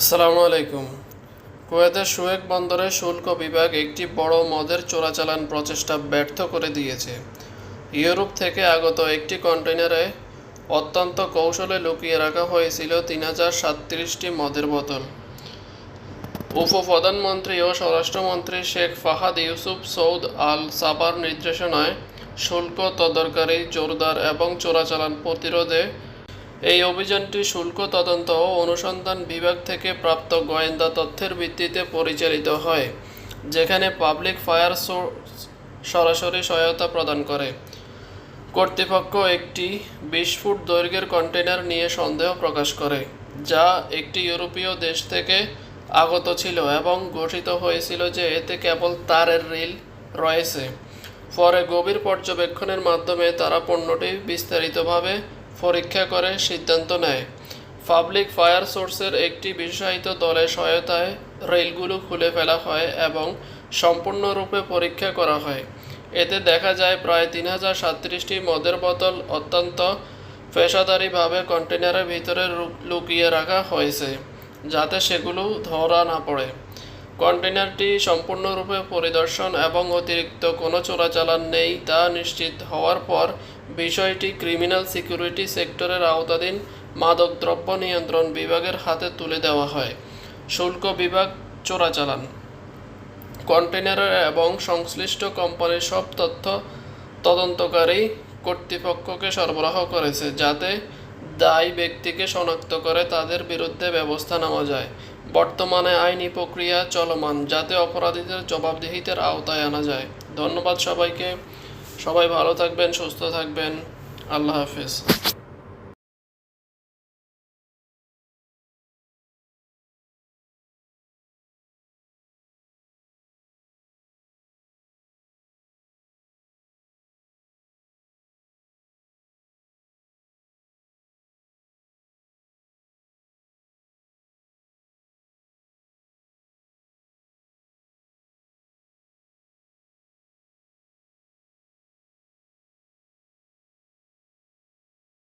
আসসালামু আলাইকুম। কুয়েতের সুয়েক বন্দরে শুল্ক বিভাগ একটি বড় মদের চোরাচালান প্রচেষ্টা ব্যর্থ করে দিয়েছে। ইউরোপ থেকে আগত একটি কন্টেইনারে অত্যন্ত কৌশলে লুকিয়ে রাখা হয়েছিল তিন হাজার সাতত্রিশটি মদের বোতল। উপপ্রধানমন্ত্রী ও স্বরাষ্ট্রমন্ত্রী শেখ ফাহাদ ইউসুফ সৌদ আল সাবার নির্দেশনায় শুল্ক তদরকারি জোরদার এবং চোরাচালান প্রতিরোধে এই অভিযানটি শুল্ক তদন্ত ও অনুসন্ধান বিভাগ থেকে প্রাপ্ত গোয়েন্দা তথ্যের ভিত্তিতে পরিচালিত হয়, যেখানে পাবলিক ফায়ার সোর্স সরাসরি সহায়তা প্রদান করে। কর্তৃপক্ষ একটি বিশ ফুট দৈর্ঘ্যের কন্টেনার নিয়ে সন্দেহ প্রকাশ করে, যা একটি ইউরোপীয় দেশ থেকে আগত ছিল এবং গঠিত হয়েছিল যে এতে কেবল তারের রিল রয়েছে। পরে গভীর পর্যবেক্ষণের মাধ্যমে তারা পণ্যটি বিস্তারিতভাবে পরীক্ষা করে সিদ্ধান্ত নেয়। পাবলিক ফায়ার সোর্সের একটি বিশেষায়িত দলের সহায়তায় রেলগুলো খুলে ফেলা হয় এবং সম্পূর্ণরূপে পরীক্ষা করা হয়। এতে দেখা যায়, প্রায় তিন হাজার সাতত্রিশটি মদের বোতল অত্যন্ত পেশাদারিভাবে কন্টেনারের ভিতরে লুকিয়ে রাখা হয়েছে, যাতে সেগুলো ধরা না পড়ে। কন্টেনারটি সম্পূর্ণরূপে পরিদর্শন এবং অতিরিক্ত কোনো চোরাচালান নেই তা নিশ্চিত হওয়ার পর বিষয়টি ক্রিমিনাল সিকিউরিটি সেক্টরের আওতাধীন মাদকদ্রব্য নিয়ন্ত্রণ বিভাগের হাতে তুলে দেওয়া হয়। শুল্ক বিভাগ চোরাচালান। কন্টেনারের এবং সংশ্লিষ্ট কোম্পানির সব তথ্য তদন্তকারী কর্তৃপক্ষকে সরবরাহ করেছে যাতে দায়ী ব্যক্তিকে শনাক্ত করে তাদের বিরুদ্ধে ব্যবস্থা নেওয়া যায়। বর্তমানে আইনি প্রক্রিয়া চলমান, যাতে অপরাধীদের জবাবদিহিতার আওতায় আনা যায়। ধন্যবাদ সবাইকে। সবাই ভালো থাকবেন, সুস্থ থাকবেন। আল্লাহ হাফেজ।